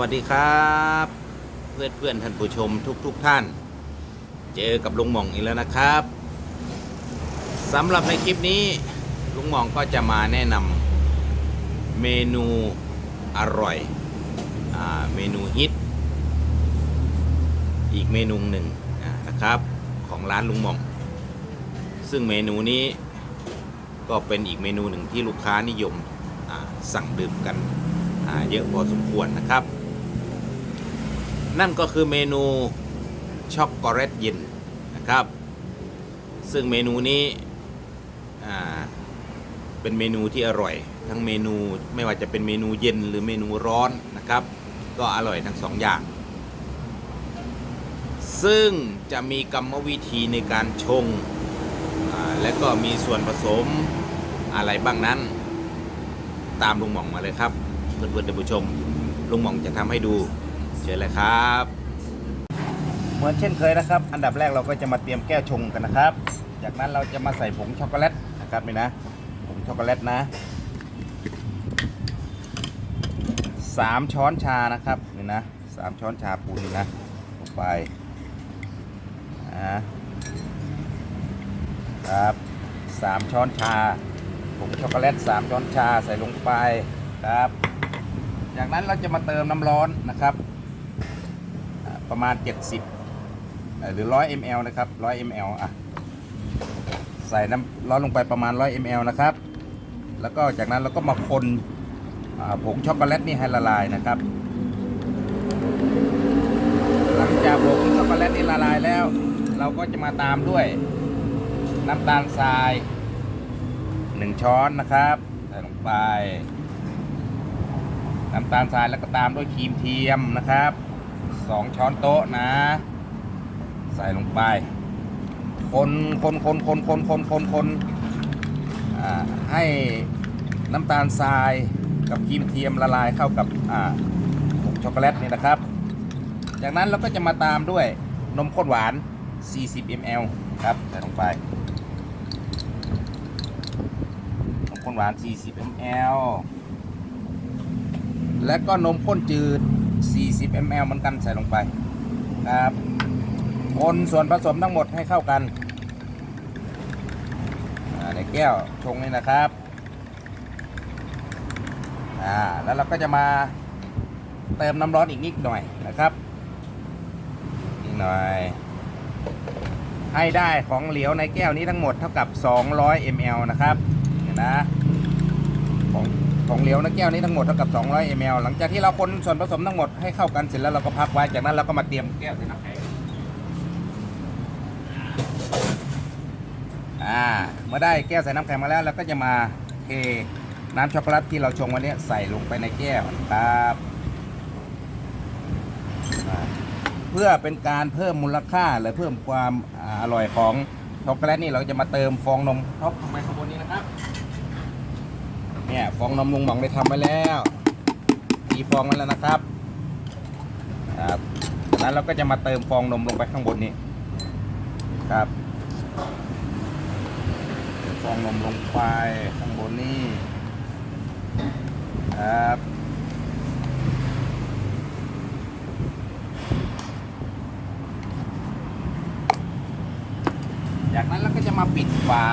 วัสดีครับ เพื่อนเพื่อนท่านผู้ชมทุกทุกๆท่าน เจอกับลุงหม่องอีกแล้วนะครับสำหรับในคลิปนี้ลุงหม่องก็จะมาแนะนำเมนูอร่อยอเมนูฮิตอีกเมนูหนึ่งนะครับของร้านลุงหม่อง ซึ่งเมนูนี้ก็เป็นอีกเมนูหนึ่งที่ลูกค้านิยมสั่งดื่มกันเยอะพอสมควรนะครับ นั่นก็คือเมนูช็อกโกแลตเย็นนะครับ ซึ่งเมนูนี้เป็นเมนูที่อร่อย ทั้งเมนูไม่ว่าจะเป็นเมนูเย็นหรือเมนูร้อนนะครับ ก็อร่อยทั้งสองอย่าง ซึ่งจะมีกรรมวิธีในการชง และก็มีส่วนผสมอะไรบ้างนั้น ตามลุงหม่องมาเลยครับเพื่อนๆท่านผู้ชมลุงหม่องจะทำให้ดู เชิญเลยครับ เหมือนเช่นเคยนะครับ อันดับแรกเราก็จะมาเตรียมแก้วชงกันนะครับ จากนั้นเราจะมาใส่ผงช็อกโกแลตนะครับนี่นะผงช็อกโกแลตนะสามช้อนชานะครับนี่นะสามช้อนชาปูนนี่นะลงไปนะครับสามช้อนชาผงช็อกโกแลตสามช้อนชาใส่ลงไปครับ จากนั้นเราจะมาเติมน้ำร้อนนะครับ ประมาณ 70 หรือ 100 ml นะครับ 100 ml อะ ใส่น้ำร้อนลงไปประมาณ 100 ml นะครับ แล้วก็จากนั้นเราก็มาคนผงช็อกโกแลตนี่ให้ละลายนะครับ หลังจากผงช็อกโกแลตนี่ละลายแล้ว เราก็จะมาตามด้วยน้ำตาลทราย 1 ช้อนนะครับใส่ลงไป น้ำตาลทรายแล้วก็ตามด้วยครีมเทียมนะครับ 2ช้อนโต๊ะนะ ใส่ลงไป คนคนคนคนคนคนคนคนให้น้ำตาลทรายกับครีมเทียมละลายเข้ากับอ่าช็อกโกแลตนี่นะครับ จากนั้นเราก็จะมาตามด้วยนมข้นหวาน 40 ml ครับใส่ลงไปนมข้นหวาน 40 ml และก็นมข้นจืด 40 ml เหมือนกันใส่ลงไปครับคนส่วนผสมทั้งหมดให้เข้ากันในแก้วชงนี่นะครับอ่าแล้วเราก็จะมาเติมน้ำร้อนอีกนิดหน่อยนะครับอีกหน่อย ให้ได้ของเหลวในแก้วนี้ทั้งหมดเท่ากับ 200 ml นะครับเห็นนะของ ของเหลวในแก้วนี้ทั้งหมดเท่ากับ 200 ml หลังจากที่เราคนส่วนผสมทั้งหมดให้เข้ากันเสร็จแล้วเราก็พักไว้ จากนั้นเราก็มาเตรียมแก้วใส่น้ำแข็งอ่าเมื่อได้แก้วใส่น้ำแข็งมาแล้วเราก็จะมาเทน้ำช็อกโกแลตที่เราชงวันนี้ใส่ลงไปในแก้วนะครับเพื่อเป็นการเพิ่มมูลค่าและเพิ่มความอาอร่อยของช็อกโกแลตนี่เราจะมาเติมฟองนมท็อปลงไปข้างบนนี้นะครับ เนี่ยฟองนมลุงหมองได้ทำไว้แล้วตีฟองไว้แล้วนะครับครับจากนั้นเราก็จะมาเติมฟองนมลงไปข้างบนนี้ครับฟองนมลงไปข้างบนนี้ครับจากนั้นเราก็จะมาปิดฝา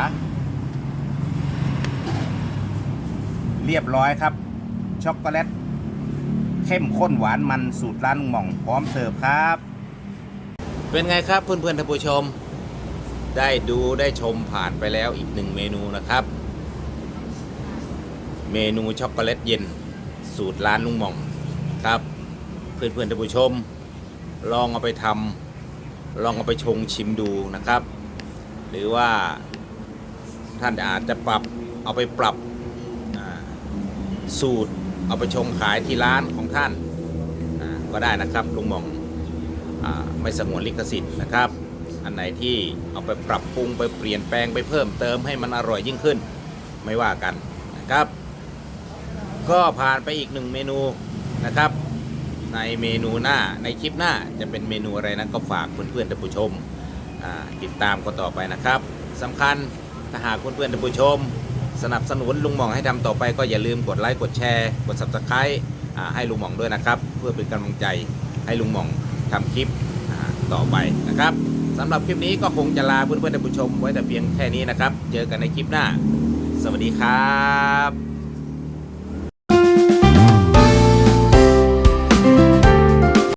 เรียบร้อยครับ ช็อกโกแลตเข้มข้นหวานมันสูตรร้านลุงหม่องพร้อมเสิร์ฟครับ เป็นไงครับเพื่อนๆท่านผู้ชม ได้ดูได้ชมผ่านไปแล้วอีกหนึ่งเมนูนะครับ เมนูช็อกโกแลตเย็น สูตรร้านลุงหม่องครับ เพื่อนๆท่านผู้ชม ลองเอาไปทำลองเอาไปชงชิมดูนะครับ หรือว่าท่านอาจจะปรับเอาไปปรับ สูตรเอาไปชงขายที่ร้านของท่านก็ได้นะครับลุงหมองอไม่สงวนลิขสิทธิ์นะครับ อันไหนที่เอาไปปรับปรุงไปเปลี่ยนแปลงไปเพิ่มเติมให้มันอร่อยยิ่งขึ้น ไม่ว่ากันนะครับ ก็ผ่านไปอีกหนึ่งเมนูนะครับ ในเมนูหน้าในคลิปหน้าจะเป็นเมนูอะไรนั้นก็ฝากเพื่อนๆท่านผู้ชมติดตามกันต่อไปนะครับสำคัญถ้าหากเพื่อนๆท่านผู้ชม สนับสนุนลุงหมองให้ทำต่อไปก็อย่าลืมกดไลค์กดแชร์ กด subscribe ให้ลุงหม่องด้วยนะครับ เพื่อเป็นกำลังใจให้ลุงหม่องทำคลิปต่อไปนะครับสำหรับคลิปนี้ก็คงจะลาเพื่อนๆท่านผู้ชมไว้แต่เพียงแค่นี้นะครับ เจอกันในคลิปหน้า สวัสดีครับ